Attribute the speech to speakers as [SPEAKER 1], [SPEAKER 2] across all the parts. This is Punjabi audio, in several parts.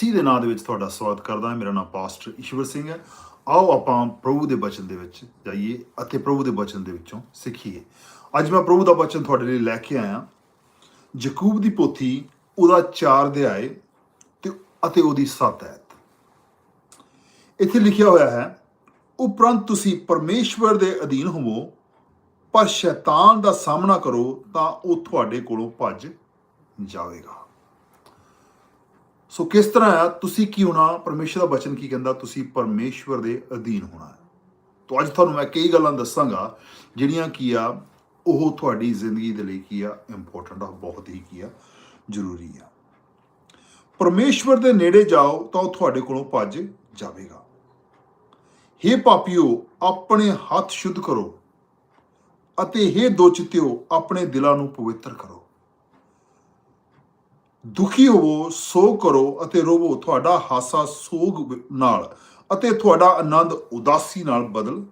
[SPEAKER 1] ਮਸੀਹ ਦੇ ਨਾਮ ਦੇ ਵਿੱਚ ਤੁਹਾਡਾ ਸਵਾਗਤ ਕਰਦਾ ਮੇਰਾ ਨਾਮ ਪਾਸਟਰ ਈਸ਼ਵਰ ਸਿੰਘ ਹੈ। ਆਓ ਆਪਾਂ ਪ੍ਰਭੂ ਦੇ ਬਚਨ ਦੇ ਵਿੱਚ ਜਾਈਏ ਅਤੇ ਪ੍ਰਭੂ ਦੇ ਬਚਨ ਦੇ ਵਿੱਚੋਂ ਸਿੱਖੀਏ। ਅੱਜ ਮੈਂ ਪ੍ਰਭੂ ਦਾ ਬਚਨ ਤੁਹਾਡੇ ਲਈ ਲੈ ਕੇ ਆਇਆ। ਯਕੂਬ ਦੀ ਪੋਥੀ, ਉਹਦਾ 4 ਅਧਿਆਏ ਤੇ ਅਤੇ ਉਹਦੀ 7 ਐਤ ਇੱਥੇ ਲਿਖਿਆ ਹੋਇਆ ਹੈ, ਉਪਰੰਤ ਤੁਸੀਂ ਪਰਮੇਸ਼ਵਰ ਦੇ ਅਧੀਨ ਹੋਵੋ, ਪਰ ਸ਼ੈਤਾਨ ਦਾ ਸਾਹਮਣਾ ਕਰੋ ਤਾਂ ਉਹ ਤੁਹਾਡੇ ਕੋਲੋਂ ਭੱਜ ਜਾਵੇਗਾ। ਸੋ ਕਿਸ ਤਰ੍ਹਾਂ ਆ? ਤੁਸੀਂ ਕੀ ਹੋਣਾ? ਪਰਮੇਸ਼ਰ ਦਾ ਬਚਨ ਕੀ ਕਹਿੰਦਾ? ਤੁਸੀਂ ਪਰਮੇਸ਼ਵਰ ਦੇ ਅਧੀਨ ਹੋਣਾ ਹੈ। ਤਾਂ, ਅੱਜ ਤੁਹਾਨੂੰ ਮੈਂ ਕਈ ਗੱਲਾਂ ਦੱਸਾਂਗਾ, ਜਿਹੜੀਆਂ ਕੀ ਆ, ਉਹ ਤੁਹਾਡੀ ਜ਼ਿੰਦਗੀ ਦੇ ਲਈ ਕੀ ਆ ਇੰਪੋਰਟੈਂਟ ਆ, ਬਹੁਤ ਹੀ ਕੀ ਆ, ਜ਼ਰੂਰੀ ਆ। ਪਰਮੇਸ਼ਵਰ ਦੇ ਨੇੜੇ ਜਾਓ ਤਾਂ ਉਹ ਤੁਹਾਡੇ ਕੋਲੋਂ ਭੱਜ ਜਾਵੇਗਾ। ਹੇ ਪਾਪੀਓ, ਆਪਣੇ ਹੱਥ ਸ਼ੁੱਧ ਕਰੋ ਅਤੇ ਹੇ ਦੋਚਿਤਿਓ ਆਪਣੇ ਦਿਲਾਂ ਨੂੰ ਪਵਿੱਤਰ ਕਰੋ। ਦੁਖੀ ਹੋਵੋ ਸੋਗ ਕਰੋ ਅਤੇ ਰੋਵੋ। ਤੁਹਾਡਾ ਹਾਸਾ ਸੋਗ ਨਾਲ ਅਤੇ ਤੁਹਾਡਾ ਆਨੰਦ ਉਦਾਸੀ ਨਾਲ ਬਦਲ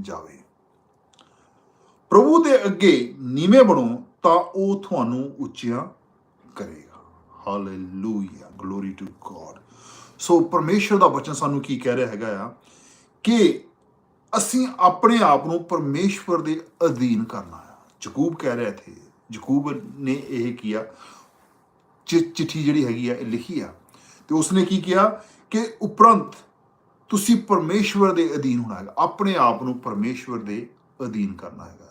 [SPEAKER 1] ਜਾਵੇ। ਪ੍ਰਭੂ ਦੇ ਅੱਗੇ ਨੀਵੇਂ ਬਣੋ ਤਾਂ ਉਹ ਤੁਹਾਨੂੰ ਉੱਚੀਆਂ ਕਰੇਗਾ। Hallelujah glory to God so ਪਰਮੇਸ਼ਰ ਦਾ ਬਚਨ ਸਾਨੂੰ ਕੀ ਕਹਿ ਰਿਹਾ ਹੈਗਾ ਆ ਕਿ ਅਸੀਂ ਆਪਣੇ ਆਪ ਨੂੰ ਪਰਮੇਸ਼ਵਰ ਦੇ ਅਧੀਨ ਕਰਨਾ ਹੈ ਯਕੂਬ ਕਹਿ ਰਿਹਾ ਇੱਥੇ, ਯਕੂਬ ਨੇ ਇਹ ਕੀਆ ਚਿੱਠੀ ਜਿਹੜੀ ਹੈਗੀ ਆ, ਇਹ ਲਿਖੀ ਆ। ਤੇ ਉਸਨੇ ਕੀ ਕਿਹਾ ਕਿ ਉਪਰੰਤ ਤੁਸੀਂ ਪਰਮੇਸ਼ਵਰ ਦੇ ਅਧੀਨ ਹੋਣਾ ਹੈਗਾ। ਆਪਣੇ ਆਪ ਨੂੰ ਪਰਮੇਸ਼ਵਰ ਦੇ ਅਧੀਨ ਕਰਨਾ ਹੈਗਾ।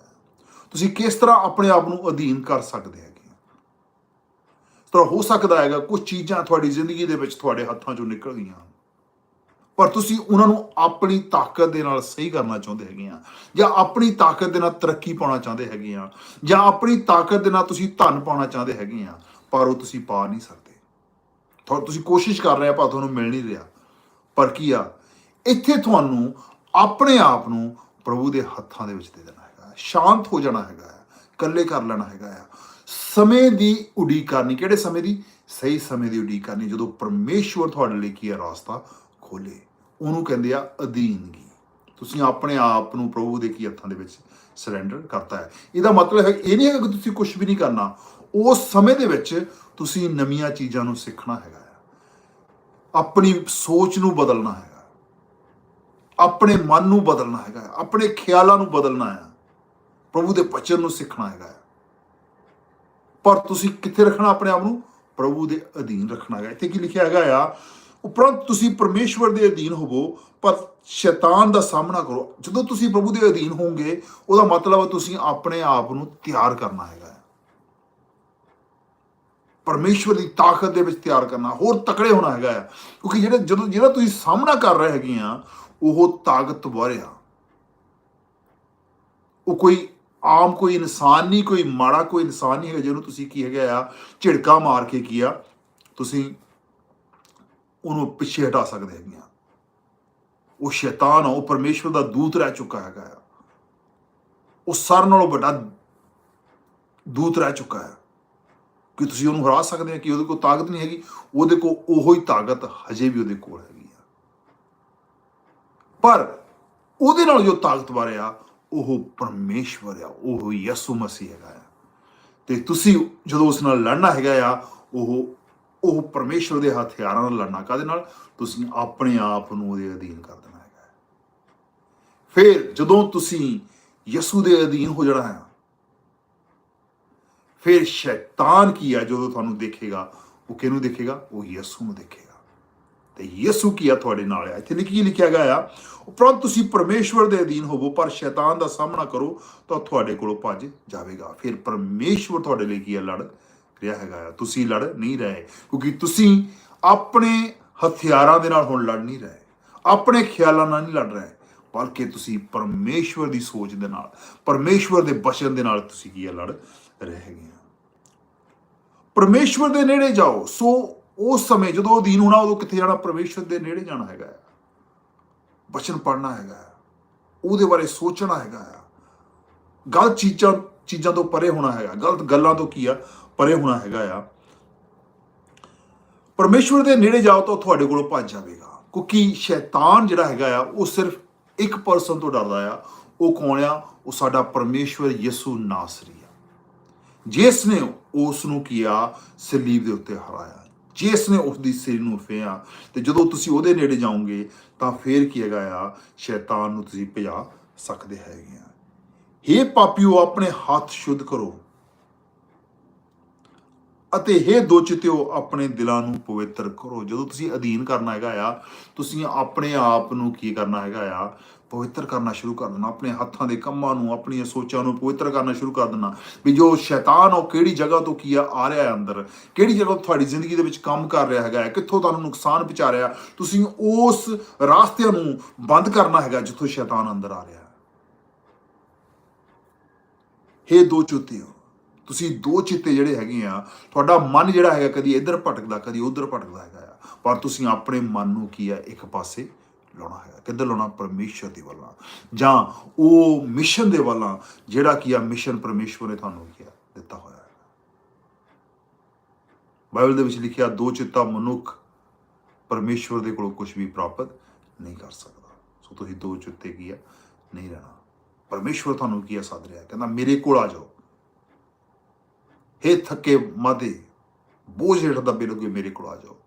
[SPEAKER 1] ਤੁਸੀਂ ਕਿਸ ਤਰ੍ਹਾਂ ਆਪਣੇ ਆਪ ਨੂੰ ਅਧੀਨ ਕਰ ਸਕਦੇ ਹੈਗੇ ਇਸ ਹੋ ਸਕਦਾ ਹੈਗਾ ਕੁਝ ਚੀਜ਼ਾਂ ਤੁਹਾਡੀ ਜ਼ਿੰਦਗੀ ਦੇ ਵਿੱਚ ਤੁਹਾਡੇ ਹੱਥਾਂ ਚੋਂ ਨਿਕਲ ਗਈਆਂ ਪਰ ਤੁਸੀਂ ਉਹਨਾਂ ਨੂੰ ਆਪਣੀ ਤਾਕਤ ਦੇ ਨਾਲ ਸਹੀ ਕਰਨਾ ਚਾਹੁੰਦੇ ਹੈਗੇ ਆ। ਜਾਂ ਆਪਣੀ ਤਾਕਤ ਦੇ ਨਾਲ ਤਰੱਕੀ ਪਾਉਣਾ ਚਾਹੁੰਦੇ ਹੈਗੇ ਆ। ਜਾਂ ਆਪਣੀ ਤਾਕਤ ਦੇ ਨਾਲ ਤੁਸੀਂ ਧਨ ਪਾਉਣਾ ਚਾਹੁੰਦੇ ਹੈਗੇ ਆ। ਪਰ ਉਹ ਤੁਸੀਂ ਪਾ ਨਹੀਂ ਸਕਦੇ। ਤੁਸੀਂ ਕੋਸ਼ਿਸ਼ ਕਰ ਰਹੇ ਆ ਪਰ ਤੁਹਾਨੂੰ ਮਿਲ ਨਹੀਂ ਰਿਹਾ। ਪਰ ਕੀ ਆ? ਇੱਥੇ ਤੁਹਾਨੂੰ ਆਪਣੇ ਆਪ ਨੂੰ ਪ੍ਰਭੂ ਦੇ ਹੱਥਾਂ ਦੇ ਵਿੱਚ ਦੇ ਦੇਣਾ ਹੈਗਾ। ਸ਼ਾਂਤ ਹੋ ਜਾਣਾ ਹੈਗਾ ਇਕੱਲੇ ਕਰ ਲੈਣਾ ਹੈਗਾ ਆ ਸਮੇਂ ਦੀ ਉਡੀਕ ਕਰਨੀ। ਕਿਹੜੇ ਸਮੇਂ ਦੀ? ਸਹੀ ਸਮੇਂ ਦੀ ਉਡੀਕ ਕਰਨੀ। ਜਦੋਂ ਪਰਮੇਸ਼ਵਰ ਤੁਹਾਡੇ ਲਈ ਕੀ ਆ? ਰਾਸਤਾ ਖੋਲੇ ਉਹਨੂੰ ਕਹਿੰਦੇ ਆ ਅਧੀਨਗੀ। ਤੁਸੀਂ ਆਪਣੇ ਆਪ ਨੂੰ ਪ੍ਰਭੂ ਦੇ ਕੀ ਹੱਥਾਂ ਦੇ ਵਿੱਚ ਸਰੈਂਡਰ ਕਰਤਾ ਹੈ। ਇਹਦਾ ਮਤਲਬ ਹੈ, ਇਹ ਨਹੀਂ ਹੈ ਕਿ ਤੁਸੀਂ ਕੁਝ ਵੀ ਨਹੀਂ ਕਰਨਾ। ਉਸ ਸਮੇਂ ਦੇ ਵਿੱਚ ਤੁਸੀਂ ਨਵੀਆਂ ਚੀਜ਼ਾਂ ਨੂੰ ਸਿੱਖਣਾ ਹੈਗਾ ਆ। ਆਪਣੀ ਸੋਚ ਨੂੰ ਬਦਲਣਾ ਹੈਗਾ। ਆਪਣੇ ਮਨ ਨੂੰ ਬਦਲਣਾ ਹੈਗਾ। ਆਪਣੇ ਖਿਆਲਾਂ ਨੂੰ ਬਦਲਣਾ ਹੈ ਪ੍ਰਭੂ ਦੇ ਬਚਨ ਨੂੰ ਸਿੱਖਣਾ ਹੈਗਾ ਆ। ਪਰ ਤੁਸੀਂ ਕਿੱਥੇ ਰੱਖਣਾ ਆਪਣੇ ਆਪ ਨੂੰ? ਪ੍ਰਭੂ ਦੇ ਅਧੀਨ ਰੱਖਣਾ ਹੈਗਾ। ਇੱਥੇ ਕੀ ਲਿਖਿਆ ਹੈਗਾ ਆ? ਉਪਰੰਤ ਤੁਸੀਂ ਪਰਮੇਸ਼ਵਰ ਦੇ ਅਧੀਨ ਹੋਵੋ, ਪਰ ਸ਼ੈਤਾਨ ਦਾ ਸਾਹਮਣਾ ਕਰੋ। ਜਦੋਂ ਤੁਸੀਂ ਪ੍ਰਭੂ ਦੇ ਅਧੀਨ ਹੋਵੋਗੇ, ਉਹਦਾ ਮਤਲਬ ਤੁਸੀਂ ਆਪਣੇ ਆਪ ਨੂੰ ਤਿਆਰ ਕਰਨਾ ਹੈਗਾ ਹੈ। ਪਰਮੇਸ਼ਵਰ ਦੀ ਤਾਕਤ ਦੇ ਵਿੱਚ ਤਿਆਰ ਕਰਨਾ, ਹੋਰ ਤਕੜੇ ਹੋਣਾ ਹੈਗਾ ਆ ਕਿਉਂਕਿ ਜਿਹੜੇ ਜਦੋਂ ਜਿਹੜਾ ਤੁਸੀਂ ਸਾਹਮਣਾ ਕਰ ਰਹੇ ਹੈਗੇ ਆ, ਉਹ ਤਾਕਤਵਰ ਆ। ਉਹ ਕੋਈ ਆਮ ਕੋਈ ਇਨਸਾਨ ਨਹੀਂ, ਕੋਈ ਮਾੜਾ ਕੋਈ ਇਨਸਾਨ ਨਹੀਂ ਹੈਗਾ ਜਿਹਨੂੰ ਤੁਸੀਂ ਕੀ ਹੈਗਾ ਆ, ਝਿੜਕਾ ਮਾਰ ਕੇ ਕੀਆ ਤੁਸੀਂ ਉਹਨੂੰ ਪਿੱਛੇ ਹਟਾ ਸਕਦੇ ਹੈਗੇ ਆ। ਉਹ ਸ਼ੈਤਾਨ ਆ, ਉਹ ਪਰਮੇਸ਼ਵਰ ਦਾ ਦੂਤ ਰਹਿ ਚੁੱਕਾ ਹੈਗਾ ਆ। ਉਹ ਸਰ ਨਾਲੋਂ ਵੱਡਾ ਦੂਤ ਰਹਿ ਚੁੱਕਾ ਹੈ। ਕਿ ਤੁਸੀਂ ਉਹਨੂੰ ਹਰਾ ਸਕਦੇ ਆ ਕਿ ਉਹਦੇ ਕੋਲ ਤਾਕਤ ਨਹੀਂ ਹੈਗੀ, ਉਹਦੇ ਕੋਲ ਉਹੋ ਹੀ ਤਾਕਤ ਹਜੇ ਵੀ ਉਹਦੇ ਕੋਲ ਹੈਗੀ ਆ। ਪਰ ਉਹਦੇ ਨਾਲ ਜੋ ਤਾਕਤਵਰ ਆ, ਉਹ ਪਰਮੇਸ਼ਵਰ ਆ, ਉਹ ਯਿਸੂ ਮਸੀਹ ਹੈਗਾ ਆ। ਤੇ ਤੁਸੀਂ ਜਦੋਂ ਉਸ ਨਾਲ ਲੜਨਾ ਹੈਗਾ ਆ, ਉਹ ਉਹ ਪਰਮੇਸ਼ਵਰ ਦੇ ਹਥਿਆਰਾਂ ਨਾਲ ਲੜਨਾ ਕਾਦੇ ਨਾਲ? ਤੁਸੀਂ ਆਪਣੇ ਆਪ ਨੂੰ ਉਹਦੇ ਅਧੀਨ ਕਰ ਦੇਣਾ ਹੈਗਾ ਫਿਰ ਜਦੋਂ ਤੁਸੀਂ ਯਿਸੂ ਦੇ ਅਧੀਨ ਹੋ ਜਾਣਾ ਹੈ ਫਿਰ ਸ਼ੈਤਾਨ ਕੀ ਆ ਜਦੋਂ ਤੁਹਾਨੂੰ ਦੇਖੇਗਾ? ਉਹ ਕਿਹਨੂੰ ਦੇਖੇਗਾ? ਉਹ ਯਿਸੂ ਨੂੰ ਦੇਖੇਗਾ। ਤੇ ਯਿਸੂ ਕੀ ਆ ਤੁਹਾਡੇ ਨਾਲ ਆ? ਇੱਥੇ ਕੀ ਲਿਖਿਆ ਗਿਆ ਆ? ਉਪਰੰਤ ਤੁਸੀਂ ਪਰਮੇਸ਼ਵਰ ਦੇ ਅਧੀਨ ਹੋਵੋ, ਪਰ ਸ਼ੈਤਾਨ ਦਾ ਸਾਹਮਣਾ ਕਰੋ ਤਾਂ ਤੁਹਾਡੇ ਕੋਲੋਂ ਭੱਜ ਜਾਵੇਗਾ। ਫਿਰ ਪਰਮੇਸ਼ਵਰ ਤੁਹਾਡੇ ਲਈ ਕੀ ਆ? ਲੜ ਰਿਹਾ ਹੈਗਾ ਆ। ਤੁਸੀਂ ਲੜ ਨਹੀਂ ਰਹੇ, ਕਿਉਂਕਿ ਤੁਸੀਂ ਆਪਣੇ ਹਥਿਆਰਾਂ ਦੇ ਨਾਲ ਹੁਣ ਲੜ ਨਹੀਂ ਰਹੇ। ਆਪਣੇ ਖਿਆਲਾਂ ਨਾਲ ਨਹੀਂ ਲੜ ਰਹੇ, ਬਲਕਿ ਤੁਸੀਂ ਪਰਮੇਸ਼ਵਰ ਦੀ ਸੋਚ ਦੇ ਨਾਲ, ਪਰਮੇਸ਼ਵਰ ਦੇ ਬਚਨ ਦੇ ਨਾਲ ਤੁਸੀਂ ਕੀ ਆ? ਲੜ ਰਹੇ ਹੈਗੇ ਪਰਮੇਸ਼ਵਰ ਦੇ ਨੇੜੇ ਜਾਓ। ਸੋ ਉਸ ਸਮੇਂ ਜਦੋਂ ਅਧੀਨ ਹੋਣਾ, ਉਦੋਂ ਕਿੱਥੇ ਜਾਣਾ? ਪਰਮੇਸ਼ਵਰ ਦੇ ਨੇੜੇ ਜਾਣਾ ਹੈਗਾ ਹੈ। ਵਚਨ ਪੜਨਾ ਹੈਗਾ ਹੈ। ਉਹਦੇ ਬਾਰੇ ਸੋਚਣਾ ਹੈਗਾ ਆ ਗਲਤ ਚੀਜ਼ਾਂ ਚੀਜ਼ਾਂ ਤੋਂ ਪਰੇ ਹੋਣਾ ਹੈਗਾ। ਗਲਤ ਗੱਲਾਂ ਤੋਂ ਕੀ ਆ? ਪਰੇ ਹੋਣਾ ਹੈਗਾ ਆ। ਪਰਮੇਸ਼ਵਰ ਦੇ ਨੇੜੇ ਜਾਓ ਤਾਂ ਉਹ ਤੁਹਾਡੇ ਕੋਲੋਂ ਭੱਜ ਜਾਵੇਗਾ। ਕਿਉਂਕਿ ਸ਼ੈਤਾਨ ਜਿਹੜਾ ਹੈਗਾ ਆ, ਉਹ ਸਿਰਫ ਇੱਕ ਪਰਸਨ ਤੋਂ ਡਰਦਾ ਆ। ਉਹ ਕੌਣ ਆ? ਉਹ ਸਾਡਾ ਪਰਮੇਸ਼ਵਰ ਯਿਸੂ ਨਾਸਰੀ ਆ। ਜਿਸ ਨੇ ਉਹ ਉਸ ਨੂੰ ਆ? ਸਲੀਬ ਦੇ ਉੱਤੇ ਹਰਾਇਆ। ਜੇ ਇਸਨੇ ਉਸ ਦੀ ਸਿਰ ਨੂੰ ਫੇਆ ਤੇ ਜਦੋਂ ਤੁਸੀਂ ਉਹਦੇ ਨੇੜੇ ਜਾਓਗੇ ਤਾਂ ਫੇਰ ਕੀ ਹੈਗਾ ਆ? ਸ਼ੈਤਾਨ ਨੂੰ ਤੁਸੀਂ ਭਜਾ ਸਕਦੇ ਹੈਗੇ ਆ। ਹੇ ਪਾਪੀਓ, ਆਪਣੇ ਹੱਥ ਸ਼ੁੱਧ ਕਰੋ। ਅਤੇ ਹੇ ਦੋਚਿਤਿਓ ਆਪਣੇ ਦਿਲਾਂ ਨੂੰ ਪਵਿੱਤਰ ਕਰੋ। ਜਦੋਂ ਤੁਸੀਂ ਅਧੀਨ ਕਰਨਾ ਹੈਗਾ ਆ ਤੁਸੀਂ ਆਪਣੇ ਆਪ ਨੂੰ ਕੀ ਕਰਨਾ ਹੈਗਾ ਆ? ਪਵਿੱਤਰ ਕਰਨਾ ਸ਼ੁਰੂ ਕਰ ਦੇਣਾ। ਆਪਣੇ ਹੱਥਾਂ ਦੇ ਕੰਮਾਂ ਨੂੰ ਆਪਣੀਆਂ ਸੋਚਾਂ ਨੂੰ ਪਵਿੱਤਰ ਕਰਨਾ ਸ਼ੁਰੂ ਕਰ ਦੇਣਾ। ਵੀ ਜੋ ਸ਼ੈਤਾਨ ਆ ਉਹ ਕਿਹੜੀ ਜਗ੍ਹਾ ਤੋਂ ਕੀ ਆ ਆ ਰਿਹਾ ਹੈ ਅੰਦਰ? ਕਿਹੜੀ ਜਗ੍ਹਾ ਤੁਹਾਡੀ ਜ਼ਿੰਦਗੀ ਦੇ ਵਿੱਚ ਕੰਮ ਕਰ ਰਿਹਾ ਹੈਗਾ ਹੈ, ਕਿੱਥੋਂ ਤੁਹਾਨੂੰ ਨੁਕਸਾਨ ਪਹੁੰਚਾ ਰਿਹਾ? ਤੁਸੀਂ ਉਸ ਰਾਸਤਿਆਂ ਨੂੰ ਬੰਦ ਕਰਨਾ ਹੈਗਾ ਜਿੱਥੋਂ ਸ਼ੈਤਾਨ ਅੰਦਰ ਆ ਰਿਹਾ ਹੈ। ਹੇ ਦੋ ਚੁੱਤਿਓ ਤੁਸੀਂ ਦੋ ਚਿੱਤੇ ਜਿਹੜੇ ਹੈਗੇ ਆ, ਤੁਹਾਡਾ ਮਨ ਜਿਹੜਾ ਹੈਗਾ ਕਦੀ ਇੱਧਰ ਭਟਕਦਾ, ਕਦੀ ਉੱਧਰ ਭਟਕਦਾ ਹੈਗਾ ਆ। ਪਰ ਤੁਸੀਂ ਆਪਣੇ ਮਨ ਨੂੰ ਕੀ ਆ, ਇੱਕ ਪਾਸੇ ਲਾਉਣਾ ਹੈਗਾ, ਕਿੱਧਰ ਲਾਉਣਾ? ਪਰਮੇਸ਼ਰ ਦੀ ਵੱਲਾਂ। ਜਾਂ ਉਹ ਮਿਸ਼ਨ ਦੇ ਵੱਲਾਂ, ਜਿਹੜਾ ਕੀ ਆ, ਮਿਸ਼ਨ ਪਰਮੇਸ਼ਵਰ ਨੇ ਤੁਹਾਨੂੰ ਕੀ ਆ, ਦਿੱਤਾ ਹੋਇਆ ਹੈ ਬਾਈਬਲ ਦੇ ਵਿੱਚ ਲਿਖਿਆ, ਦੋ ਚਿੱਤਾ ਮਨੁੱਖ ਪਰਮੇਸ਼ਵਰ ਦੇ ਕੋਲੋਂ ਕੁਝ ਵੀ ਪ੍ਰਾਪਤ ਨਹੀਂ ਕਰ ਸਕਦਾ। ਸੋ ਤੁਸੀਂ ਦੋ ਚਿੱਤੇ ਕੀ ਆ, ਨਹੀਂ ਰਹਿਣਾ। ਪਰਮੇਸ਼ਵਰ ਤੁਹਾਨੂੰ ਕੀ ਆ ਸੱਦ ਰਿਹਾ ਕਹਿੰਦਾ, ਮੇਰੇ ਕੋਲ ਆ ਜਾਓ। ਹੇ ਥੱਕੇ ਮਾਦੇ, ਬੋਝ ਹੇਠ ਦੱਬੇ ਲੋਗੇ ਮੇਰੇ ਕੋਲ ਆ ਜਾਓ।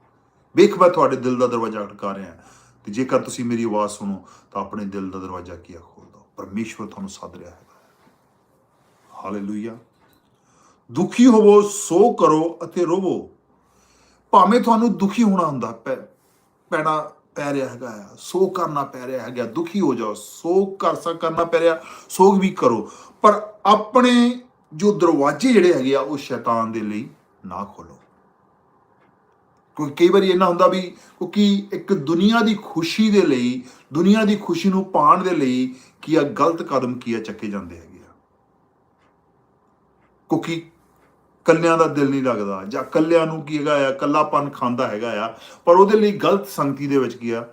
[SPEAKER 1] ਵੇਖ ਮੈਂ ਤੁਹਾਡੇ ਦਿਲ ਦਾ ਦਰਵਾਜ਼ਾ ਖੜਕਾ ਰਿਹਾ ਤੇ ਜੇਕਰ ਤੁਸੀਂ ਮੇਰੀ ਆਵਾਜ਼ ਸੁਣੋ ਤਾਂ ਆਪਣੇ ਦਿਲ ਦਾ ਦਰਵਾਜ਼ਾ ਕੀ ਆ ਖੋਲ ਦਿਓ। ਪਰਮੇਸ਼ਵਰ ਤੁਹਾਨੂੰ ਸੱਦ ਰਿਹਾ ਹੈ। ਹਾਲੇਲੂਇਆ। ਦੁਖੀ ਹੋਵੋ, ਸੋ ਕਰੋ ਅਤੇ ਰੋਵੋ। ਭਾਵੇਂ ਤੁਹਾਨੂੰ ਦੁਖੀ ਹੋਣਾ ਹੁੰਦਾ ਪੈ- ਪੈਣਾ ਪੈ ਰਿਹਾ ਹੈਗਾ ਆ, ਸੋ ਕਰਨਾ ਪੈ ਰਿਹਾ ਹੈਗਾ। ਦੁਖੀ ਹੋ ਜਾਓ, ਸੋ ਕਰ ਸਕ ਕਰਨਾ ਪੈ ਰਿਹਾ, ਸੋਗ ਵੀ ਕਰੋ। ਪਰ ਆਪਣੇ ਜੋ ਦਰਵਾਜ਼ੇ ਜਿਹੜੇ ਹੈਗੇ ਆ, ਉਹ ਸ਼ੈਤਾਨ ਦੇ ਲਈ ਨਾ ਖੋਲੋ। ਕਿਉਂਕਿ ਕਈ ਵਾਰੀ ਇਹਨਾਂ ਹੁੰਦਾ ਵੀ ਕਿਉਂਕਿ ਇੱਕ ਦੁਨੀਆ ਦੀ ਖੁਸ਼ੀ ਦੇ ਲਈ, ਦੁਨੀਆ ਦੀ ਖੁਸ਼ੀ ਨੂੰ ਪਾਉਣ ਦੇ ਲਈ ਕੀ ਆ, ਗਲਤ ਕਦਮ ਕੀ ਆ ਚੱਕੇ ਜਾਂਦੇ ਹੈਗੇ ਆ। ਕਿਉਂਕਿ ਕੱਲਿਆਂ ਦਾ ਦਿਲ ਨਹੀਂ ਲੱਗਦਾ ਜਾਂ ਕੱਲਿਆਂ ਨੂੰ ਕੀ ਹੈਗਾ ਆ, ਕੱਲਾਪਨ ਖਾਂਦਾ ਹੈਗਾ ਆ, ਪਰ ਉਹਦੇ ਲਈ ਗਲਤ ਸੰਗਤੀ ਦੇ ਵਿੱਚ ਕੀ ਆ,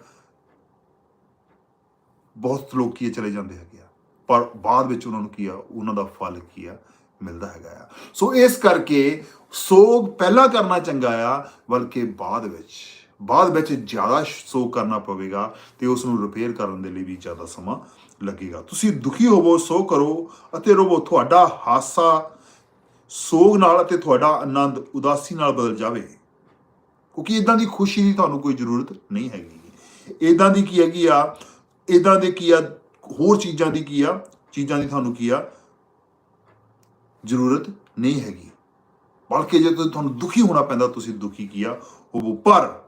[SPEAKER 1] ਬਹੁਤ ਲੋਕ ਕੀ ਚਲੇ ਜਾਂਦੇ ਹੈਗੇ ਆ। ਪਰ ਬਾਅਦ ਵਿੱਚ ਉਹਨਾਂ ਨੂੰ ਕੀ ਆ, ਉਹਨਾਂ ਦਾ ਫਲ ਕੀ ਆ ਮਿਲਦਾ ਹੈਗਾ ਆ। ਸੋ ਇਸ ਕਰਕੇ ਸੋਗ ਪਹਿਲਾਂ ਕਰਨਾ ਚੰਗਾ ਆ, ਬਲਕਿ ਬਾਅਦ ਵਿੱਚ। ਬਾਅਦ ਵਿੱਚ ਜ਼ਿਆਦਾ ਸੋਗ ਕਰਨਾ ਪਵੇਗਾ ਤੇ ਉਸ ਨੂੰ ਰਿਪੇਅਰ ਕਰਨ ਦੇ ਲਈ ਵੀ ਜ਼ਿਆਦਾ ਸਮਾਂ ਲੱਗੇਗਾ। ਤੁਸੀਂ ਦੁਖੀ ਹੋਵੋ, ਸੋ ਕਰੋ ਅਤੇ ਰੋਵੋ, ਤੁਹਾਡਾ ਹਾਸਾ ਸੋਗ ਨਾਲ ਅਤੇ ਤੁਹਾਡਾ ਆਨੰਦ ਉਦਾਸੀ ਨਾਲ ਬਦਲ ਜਾਵੇ। ਕਿਉਂਕਿ ਇਦਾਂ ਦੀ ਖੁਸ਼ੀ ਦੀ ਤੁਹਾਨੂੰ ਕੋਈ ਜ਼ਰੂਰਤ ਨਹੀਂ ਹੈਗੀ। ਇਦਾਂ ਦੀ ਕੀ ਹੈਗੀ ਆ? ਇਦਾਂ ਦੇ ਕੀ ਆ? ਹੋਰ ਚੀਜ਼ਾਂ ਦੀ ਕੀ ਆ? ਚੀਜ਼ਾਂ ਦੀ ਤੁਹਾਨੂੰ ਕੀ ਆ? ਜ਼ਰੂਰਤ ਨਹੀਂ ਹੈਗੀ। ਬਲਕਿ ਜੇ ਤੁਹਾਨੂੰ ਦੁਖੀ ਹੋਣਾ ਪੈਂਦਾ, ਤੁਸੀਂ ਦੁਖੀ ਕੀ ਆ ਹੋਵੋ। ਪਰ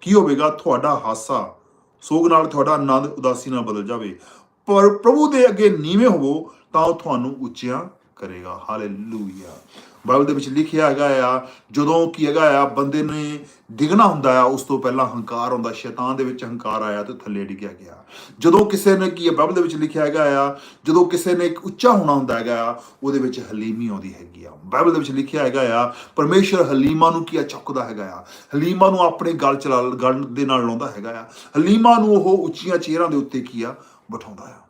[SPEAKER 1] ਕੀ ਹੋਵੇਗਾ? ਤੁਹਾਡਾ ਹਾਸਾ, ਸੋਗ ਨਾਲ ਤੁਹਾਡਾ ਆਨੰਦ ਉਦਾਸੀ ਨਾਲ ਬਦਲ ਜਾਵੇ। ਪਰ ਪ੍ਰਭੂ ਦੇ ਅੱਗੇ ਨੀਵੇਂ ਹੋਵੋ, ਤਾਂ ਉਹ ਤੁਹਾਨੂੰ ਉੱਚਿਆਂ ਕਰੇਗਾ। ਹਾਲੇਲੂਇਆ। ਬਾਈਬਲ ਦੇ ਵਿੱਚ ਲਿਖਿਆ ਹੈਗਾ ਆ, ਜਦੋਂ ਕੀ ਹੈਗਾ ਆ, ਬੰਦੇ ਨੇ ਡਿਗਣਾ ਹੁੰਦਾ ਆ, ਉਸ ਤੋਂ ਪਹਿਲਾਂ ਹੰਕਾਰ ਹੁੰਦਾ ਸ਼ੈਤਾਨ ਦੇ ਵਿੱਚ ਹੰਕਾਰ ਆਇਆ ਤੇ ਥੱਲੇ ਡਿੱਗਿਆ ਗਿਆ। ਜਦੋਂ ਕਿਸੇ ਨੇ ਕੀ ਹੈ, ਬਾਈਬਲ ਦੇ ਵਿੱਚ ਲਿਖਿਆ ਹੈਗਾ ਆ, ਜਦੋਂ ਕਿਸੇ ਨੇ ਇੱਕ ਉੱਚਾ ਹੋਣਾ ਹੁੰਦਾ ਹੈਗਾ ਆ, ਉਹਦੇ ਵਿੱਚ ਹਲੀਮੀ ਆਉਂਦੀ ਹੈਗੀ ਆ। ਬਾਈਬਲ ਦੇ ਵਿੱਚ ਲਿਖਿਆ ਹੈਗਾ ਆ, ਪਰਮੇਸ਼ਰ ਹਲੀਮਾ ਨੂੰ ਕੀ ਆ, ਚੁੱਕਦਾ ਹੈਗਾ ਆ। ਹਲੀਮਾ ਨੂੰ ਆਪਣੇ ਗਲ ਚਲਾ, ਗਲ ਦੇ ਨਾਲ ਲਾਉਂਦਾ ਹੈਗਾ ਆ। ਹਲੀਮਾ ਨੂੰ ਉਹ ਉੱਚੀਆਂ ਚੇਅਰਾਂ ਦੇ ਉੱਤੇ ਕੀ ਆ, ਬਿਠਾਉਂਦਾ ਆ।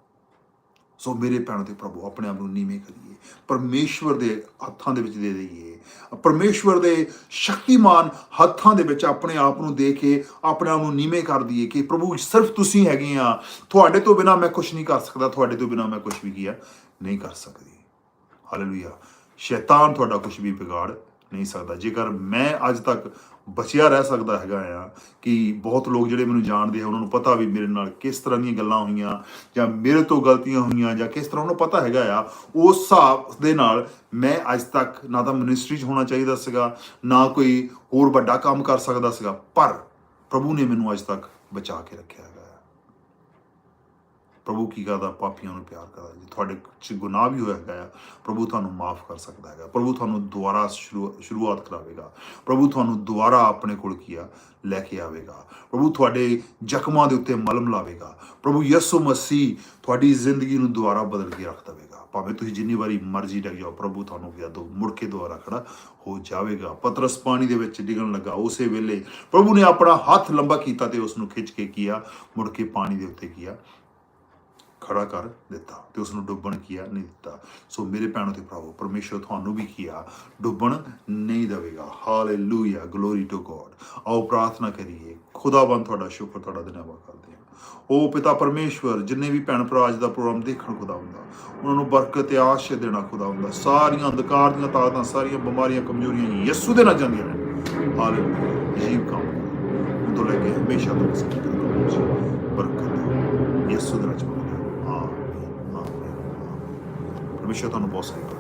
[SPEAKER 1] ਸੋ ਮੇਰੇ ਭੈਣੋ ਤੇ ਪ੍ਰਭੂ, ਆਪਣੇ ਆਪ ਨੂੰ ਨੀਵੇਂ ਕਰੀਏ। ਪਰਮੇਸ਼ਵਰ ਦੇ ਹੱਥਾਂ ਦੇ ਵਿੱਚ ਦੇ ਦਈਏ। ਪਰਮੇਸ਼ਵਰ ਦੇ ਸ਼ਕਤੀਮਾਨ ਹੱਥਾਂ ਦੇ ਵਿੱਚ ਆਪਣੇ ਆਪ ਨੂੰ ਦੇ ਕੇ, ਆਪਣੇ ਆਪ ਨੂੰ ਨੀਵੇਂ ਕਰ ਦਈਏ ਕਿ ਪ੍ਰਭੂ ਸਿਰਫ ਤੁਸੀਂ ਹੈਗੇ ਆ। ਤੁਹਾਡੇ ਤੋਂ ਬਿਨਾ ਮੈਂ ਕੁਝ ਨਹੀਂ ਕਰ ਸਕਦਾ, ਤੁਹਾਡੇ ਤੋਂ ਬਿਨਾ ਮੈਂ ਕੁਝ ਵੀ ਕੀਆ ਨਹੀਂ ਕਰ ਸਕਦੀ। ਹਾਲੇਲੂਇਆ ਸ਼ੈਤਾਨ ਤੁਹਾਡਾ ਕੁਝ ਵੀ ਵਿਗਾੜ ਨਹੀਂ ਸਕਦਾ। ਜੇਕਰ ਮੈਂ ਅੱਜ ਤੱਕ ਬਚਿਆ ਰਹਿ ਸਕਦਾ ਹੈਗਾ ਆ ਕਿ ਬਹੁਤ ਲੋਕ ਜਿਹੜੇ ਮੈਨੂੰ ਜਾਣਦੇ ਆ, ਉਹਨਾਂ ਨੂੰ ਪਤਾ ਵੀ ਮੇਰੇ ਨਾਲ ਕਿਸ ਤਰ੍ਹਾਂ ਦੀਆਂ ਗੱਲਾਂ ਹੋਈਆਂ ਜਾਂ ਮੇਰੇ ਤੋਂ ਗਲਤੀਆਂ ਹੋਈਆਂ ਜਾਂ ਕਿਸ ਤਰ੍ਹਾਂ, ਉਹਨੂੰ ਪਤਾ ਹੈਗਾ ਆ। ਉਸ ਹਿਸਾਬ ਦੇ ਨਾਲ ਮੈਂ ਅੱਜ ਤੱਕ ਨਾ ਤਾਂ ਮਿਨਿਸਟਰੀ 'ਚ ਹੋਣਾ ਚਾਹੀਦਾ ਸੀਗਾ, ਨਾ ਕੋਈ ਹੋਰ ਵੱਡਾ ਕੰਮ ਕਰ ਸਕਦਾ ਸੀਗਾ, ਪਰ ਪ੍ਰਭੂ ਨੇ ਮੈਨੂੰ ਅੱਜ ਤੱਕ ਬਚਾ ਕੇ ਰੱਖਿਆ। ਪ੍ਰਭੂ ਕੀ ਕਰਦਾ? ਪਾਪੀਆਂ ਨੂੰ ਪਿਆਰ ਕਰਦਾ। ਜੇ ਤੁਹਾਡੇ ਚ ਗੁਨਾਹ ਵੀ ਹੋਇਆ ਹੈਗਾ ਆ ਪ੍ਰਭੂ ਤੁਹਾਨੂੰ ਮਾਫ ਕਰ ਸਕਦਾ ਹੈਗਾ। ਪ੍ਰਭੂ ਤੁਹਾਨੂੰ ਦੁਬਾਰਾ ਸ਼ੁਰੂਆਤ ਕਰਾਵੇਗਾ। ਪ੍ਰਭੂ ਤੁਹਾਨੂੰ ਦੁਬਾਰਾ ਆਪਣੇ ਕੋਲ ਕੀਆ ਲੈ ਕੇ ਆਵੇਗਾ। ਪ੍ਰਭੂ ਤੁਹਾਡੇ ਜ਼ਖਮਾਂ ਦੇ ਉੱਤੇ ਮਲਮ ਲਾਵੇਗਾ। ਪ੍ਰਭੂ ਯਿਸੂ ਮਸੀਹ ਤੁਹਾਡੀ ਜ਼ਿੰਦਗੀ ਨੂੰ ਦੁਬਾਰਾ ਬਦਲ ਕੇ ਰੱਖ ਦੇਵੇਗਾ। ਭਾਵੇਂ ਤੁਸੀਂ ਜਿੰਨੀ ਵਾਰੀ ਮਰਜ਼ੀ ਡਿੱਗ ਜਾਓ, ਪ੍ਰਭੂ ਤੁਹਾਨੂੰ ਕਿਹਾ ਦੋ ਮੁੜ ਕੇ ਦੁਬਾਰਾ ਖੜਾ ਹੋ ਜਾਵੇਗਾ। ਪਤਰਸ ਪਾਣੀ ਦੇ ਵਿੱਚ ਡਿੱਗਣ ਲੱਗਾ ਉਸੇ ਵੇਲੇ। ਪ੍ਰਭੂ ਨੇ ਆਪਣਾ ਹੱਥ ਲੰਬਾ ਕੀਤਾ ਤੇ ਉਸ ਨੂੰ ਖਿੱਚ ਕੇ ਕੀਆ ਮੁੜ ਕੇ ਪਾਣੀ ਦੇ ਉੱਤੇ ਕੀਆ ਖੜਾ ਕਰ ਦਿੱਤਾ ਤੇ ਉਸ ਨੂੰ ਡੁੱਬਣ ਕੀਆ ਨਹੀਂ ਦਿੱਤਾ। ਸੋ ਮੇਰੇ ਭੈਣੋ ਤੇ ਭਰਾਵੋ ਪਰਮੇਸ਼ਰ ਤੁਹਾਨੂੰ ਵੀ ਕੀਆ ਡੁੱਬਣ ਨਹੀਂ ਦੇਵੇਗਾ। ਹਾਲੇਲੂਇਆ ਗਲੋਰੀ ਟੂ ਗੋਡ ਆਓ ਪ੍ਰਾਰਥਨਾ ਕਰੀਏ। ਖੁਦਾਵੰਦ ਤੁਹਾਡਾ ਸ਼ੁਕਰ, ਤੁਹਾਡਾ ਧੰਨਵਾਦ ਕਰਦੇ ਹਾਂ। ਉਹ ਪਿਤਾ ਪਰਮੇਸ਼ਵਰ, ਜਿੰਨੇ ਵੀ ਭੈਣ ਭਰਾ ਅੱਜ ਦਾ ਪ੍ਰੋਗਰਾਮ ਦੇਖਣ ਖੁਦਾ ਹੁੰਦਾ ਉਹਨਾਂ ਨੂੰ ਬਰਕਤ ਤੇ ਆਸ਼ੀਰ ਦੇਣਾ ਹੁੰਦਾ ਸਾਰੀਆਂ ਅੰਧਕਾਰ ਦੀਆਂ ਤਾਕਤਾਂ, ਸਾਰੀਆਂ ਬਿਮਾਰੀਆਂ, ਕਮਜ਼ੋਰੀਆਂ ਯਿਸੂ ਦੇ ਨਾਲ ਜਾਂਦੀਆਂ ਨੇ ਹਾਲੇਲੂਇਆ ਅਜੀਬ ਕੰਮ ਕੀਤਾ ਤੋਂ ਲੈ ਕੇ ਹਮੇਸ਼ਾ ਤੱਕ ਸਿੱਖੀ ਦੇ ਕੰਮ ਬਰਕਤ ਯਿਸੂ ਦੇ ਨਾਮ ਚ ਮੰਗਦੇ ਹਾਂ ਆਮੀਨ ਆਮੀਨ